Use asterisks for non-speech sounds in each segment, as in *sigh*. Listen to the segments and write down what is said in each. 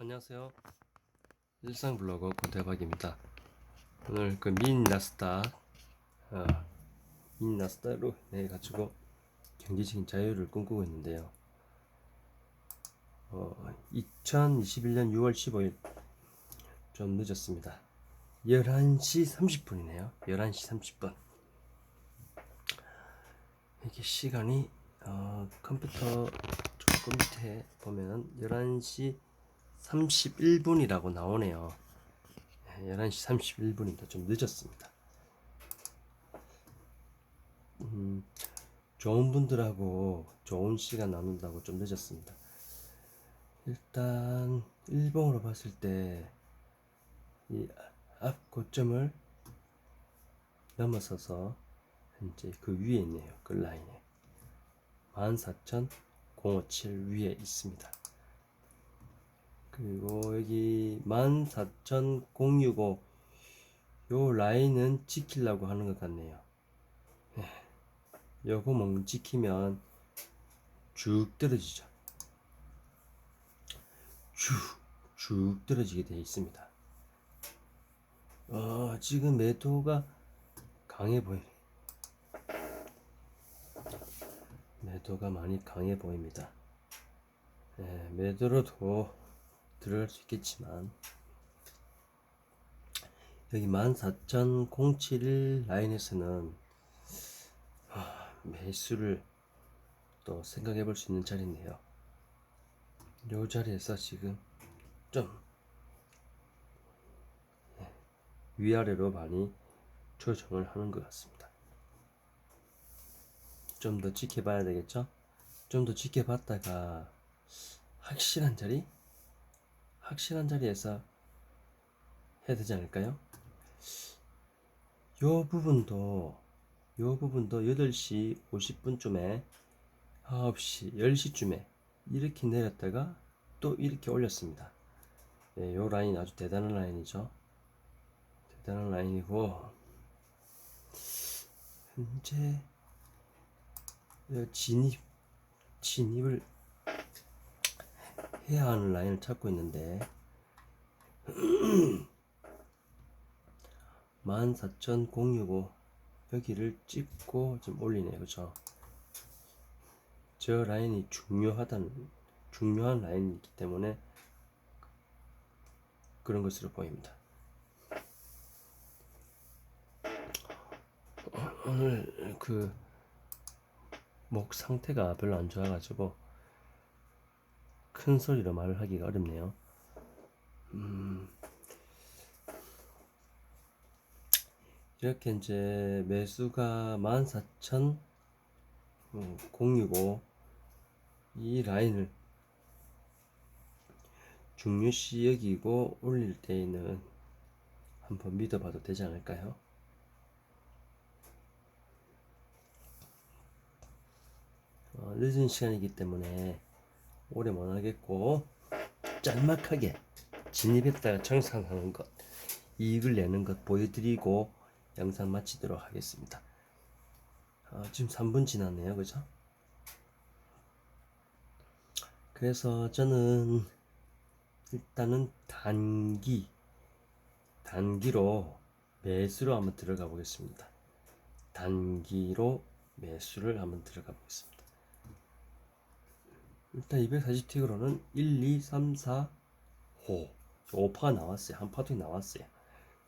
안녕하세요. 일상 블로거 고대박입니다. 오늘 그 민 나스닥, 어, 민 나스닥으로 내 가지고 경제적인 자유를 꿈꾸고 있는데요. 어, 2021년 6월 15일 좀 늦었습니다. 11시 30분이네요. 11시 30분. 이게 시간이 어, 컴퓨터 조금 밑에 보면은 11시 31분이라고 나오네요. 11시 31분입니다. 좀 늦었습니다. 음, 좋은 분들하고 좋은 시간 나눈다고 좀 늦었습니다. 일단 일봉으로 봤을 때 이 앞 고점을 넘어서서 현재 그 위에 있네요. 그 라인에 14,057 위에 있습니다. 그리고 여기 14,065 요 라인은 지키려고 하는 것 같네요. 예, 요거 못 지키면 쭉 떨어지죠. 쭉, 쭉 떨어지게 되어 있습니다. 어, 지금 매도가 강해 보이네. 매도가 많이 강해 보입니다. 예, 매도로도 들어갈 수 있겠지만 여기 14,071 라인에서는 아, 매수를 또 생각해 볼 수 있는 자리네요. 이 자리에서 지금 좀 예, 위아래로 많이 조정을 하는 것 같습니다. 좀 더 지켜봐야 되겠죠? 좀 더 지켜봤다가 확실한 자리? 확실한 자리에서 해야 되지 않을까요? 요 부분도 요 부분도 8시 50분쯤에 9시 10시쯤에 이렇게 내렸다가 또 이렇게 올렸습니다. 네, 요 라인 아주 대단한 라인이죠. 대단한 라인이고 현재 진입 진입을 해야 하는 라인을 찾고 있는데. *clears throat* 14,065 여기를 찍고 좀 올리네요. 그죠 저 라인이 중요하다는 중요한 라인이기 때문에 그런 것으로 보입니다. 오늘 그 목 상태가 별로 안 좋아가지고 큰 소리로 말을 하기가 어렵네요. 음, 이렇게 이제 매수가 14,065 이 라인을 중요시 여기고 올릴 때에는 한번 믿어봐도 되지 않을까요? 어, 늦은 시간이기 때문에 오래 못 하겠고 짤막하게 진입했다가 정산하는 것 이익을 내는 것 보여드리고 영상 마치도록 하겠습니다. 어, 지금 3분 지났네요, 그죠? 그래서 저는 일단은 단기 단기로 매수로 한번 들어가 보겠습니다. 단기로 매수를 한번 들어가 보겠습니다. 일단 240틱으로는 1, 2, 3, 4, 5 5파가 나왔어요. 한 파동이 나왔어요.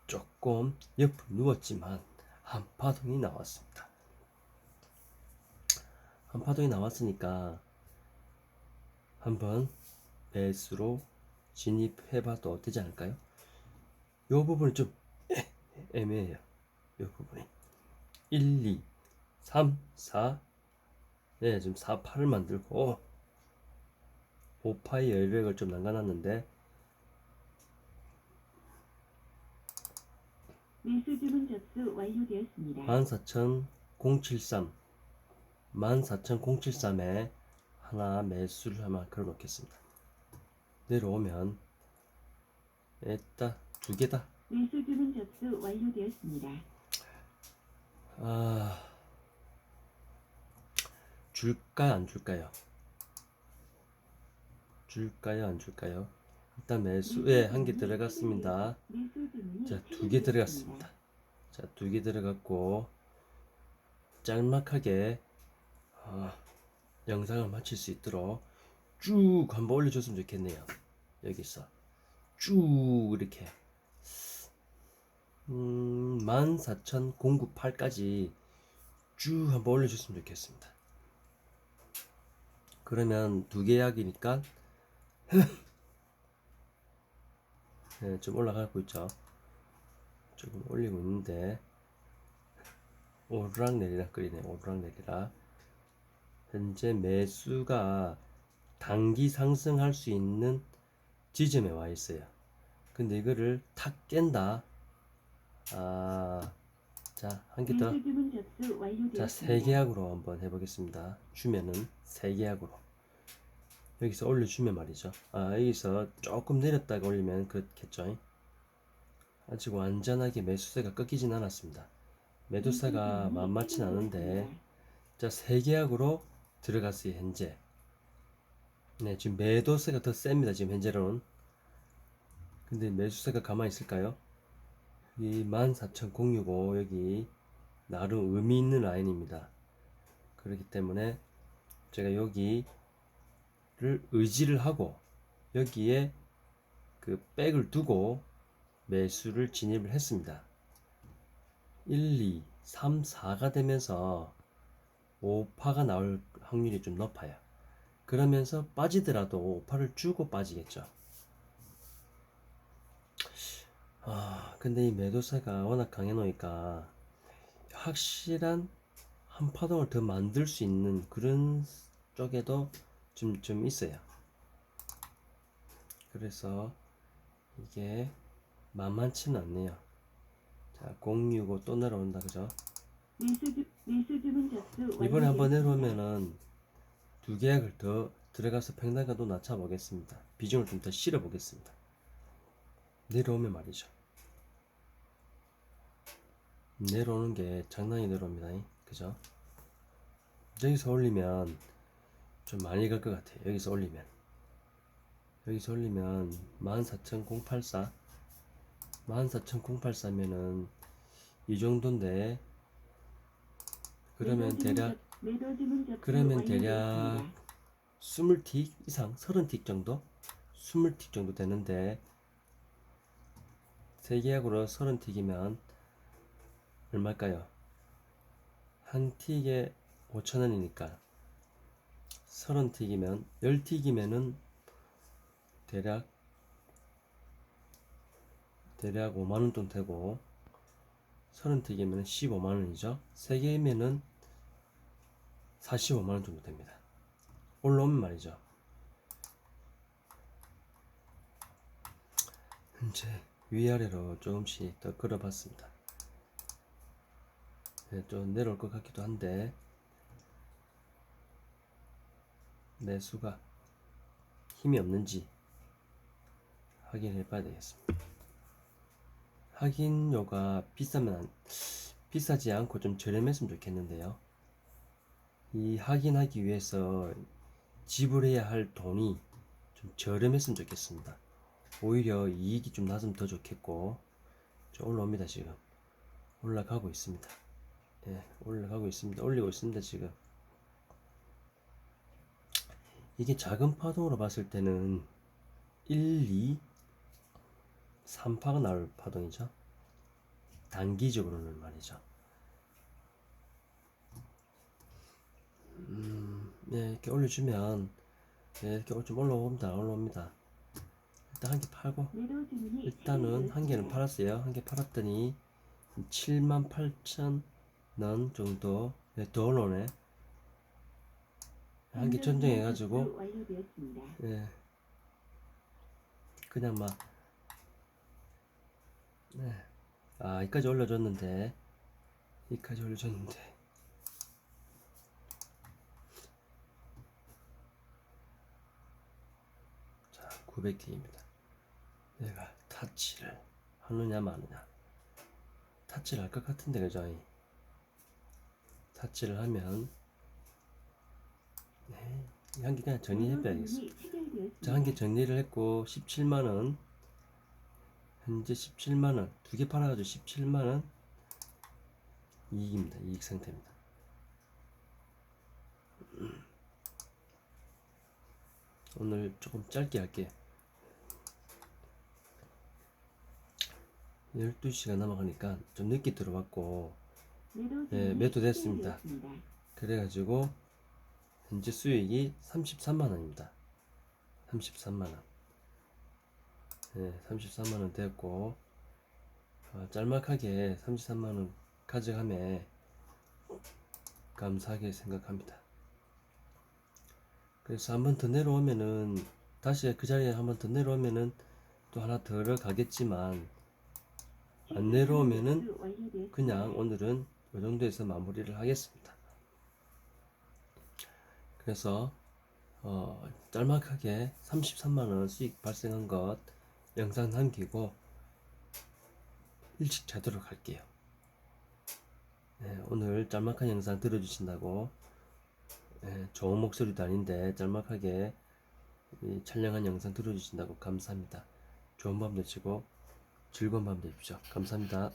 조금 옆으로 누웠지만 한 파동이 나왔습니다. 한 파동이 나왔으니까 한번 매수로 진입해봐도 되지 않을까요? *laughs* 이 부분이 좀 애매해요. 이 부분이 1, 2, 3, 4 네, 지금 4, 8을 만들고 5파의 열백을 좀 남겨놨는데 매수 주문 접수 완료되었습니다. 14,073 14,073에 하나 매수를 하나 걸어놓겠습니다. 내려오면 에따 두 개다. 매수 주문 접수 완료되었습니다. 아 줄까요 안 줄까요? 줄까요 안 줄까요? 일단 매수에 한 개 들어갔습니다. 자, 두 개 들어갔습니다. 자, 두 개 들어갔고 짤막하게 어, 영상을 마칠 수 있도록 쭉 한번 올려줬으면 좋겠네요. 여기서 쭉 이렇게 음, 14,098까지 쭉 한번 올려줬으면 좋겠습니다. 그러면 두 계약이니까 네, 좀 올라가고 있죠. 조금 올리고 있는데 오르락 내리락 끓이네 오르락 내리락 현재 매수가 단기 상승할 수 있는 지점에 와 있어요 근데 이거를 탁 깬다 아, 아자한 개 더. 자, 세 계약으로 한번 해보겠습니다. 주면은 세 계약으로. 여기서 올려주면 말이죠. 아, 여기서 조금 내렸다가 올리면 그렇겠죠. 아직 완전하게 매수세가 꺾이진 않았습니다. 매도세가 만만치 않은데, 자, 세 계약으로 들어갔어요, 현재. 네, 지금 매도세가 더 셉니다, 지금 현재로는. 근데 매수세가 가만히 있을까요? 이 14,065 여기 나름 의미 있는 라인입니다. 그렇기 때문에 제가 여기 를 의지를 하고 여기에 그 백을 두고 매수를 진입을 했습니다. 1, 2, 3, 4가 되면서 5파가 나올 확률이 좀 높아요. 그러면서 빠지더라도 5파를 주고 빠지겠죠. 아, 근데 이 매도세가 워낙 강해 놓으니까 확실한 한 파동을 더 만들 수 있는 그런 쪽에도 좀, 좀 있어요. 그래서 이게 만만치는 않네요. 자, 065 또 내려온다, 그죠? 이번에 한번. 내려오면은 두 계약을 더 들어가서 평단가도 낮춰 보겠습니다. 비중을 좀 더 실어 보겠습니다. 내려오면 말이죠. 내려오는 게 장난이 내려옵니다. 그죠? 여기서 올리면 좀 많이 갈것 같아요. 여기서 올리면. 여기서 올리면 14,084 14,084면은 이 정도인데 그러면 대략 그러면 대략 완료되었습니다. 20틱 이상 30틱 정도 20틱 정도 되는데 세 계약으로 30틱이면 얼마일까요? 한 틱에 5천원이니까 30틱이면 10틱이면은 대략 대략 5만원 돈 되고 30틱이면 15만원이죠 3개면은 45만원 정도 됩니다 올라오면 말이죠. 현재 위아래로 조금씩 더 걸어봤습니다. 네, 좀 내려올 것 같기도 한데 매수가 힘이 없는지 확인해 봐야 되겠습니다. 확인료가 비싸면 안- 비싸지 않고 좀 저렴했으면 좋겠는데요. 이 확인하기 위해서 지불해야 할 돈이 좀 저렴했으면 좋겠습니다. 오히려 이익이 좀 낮으면 더 좋겠고, 좀 올라옵니다, 지금. 올라가고 있습니다. 예, 올라가고 있습니다. 올리고 있습니다, 지금. 이게 작은 파동으로 봤을 때는 1, 2, 3파가 나올 파동이죠. 단기적으로는 말이죠. 음, 네, 이렇게 올려주면 네, 이렇게 좀 올라옵니다. 올라옵니다. 일단 한 개 팔고 일단은 한 개는. 팔았어요. 한 개 팔았더니 7만 8천 원 정도 네, 더 올라오네. 한개 완료되었습니다. 예. 그냥 막 네. 아, 이까지 올려줬는데 이까지 올려줬는데 자, 900T입니다. 내가 타치를 하느냐 마느냐 타치를 할 것 같은데 그죠? 타치를 하면 한 개 그냥. 주문이 체결되었습니다. 자, 한 개 정리를 했고 17만 원. 현재 17만 원. 두 개 팔아 가지고 17만 원. 이익입니다. 이익 상태입니다. 오늘 조금 짧게 할게요. 12시가 넘어가니까 좀 늦게 들어왔고 네, 주문이 매도 됐습니다. 체결되었습니다. 그래가지고 현재 수익이 33만 원입니다. 33만 원. 네, 33만 원 됐고 어, 짤막하게 33만 원 가져가면 감사하게 생각합니다. 그래서 한 번 더 내려오면은 다시 그 자리에 한 번 더 내려오면은 또 하나 더 가겠지만 안 내려오면은. 그냥 오늘은 이 정도에서 마무리를 하겠습니다. 그래서 어, 짤막하게 33만원 수익 발생한 것 영상 남기고 일찍 자도록 할게요. 네, 오늘 짤막한 영상 들어주신다고 네, 좋은 목소리도 아닌데 짤막하게 이 촬영한 영상 들어주신다고 감사합니다. 좋은 밤 되시고 즐거운 밤 되십시오. 감사합니다.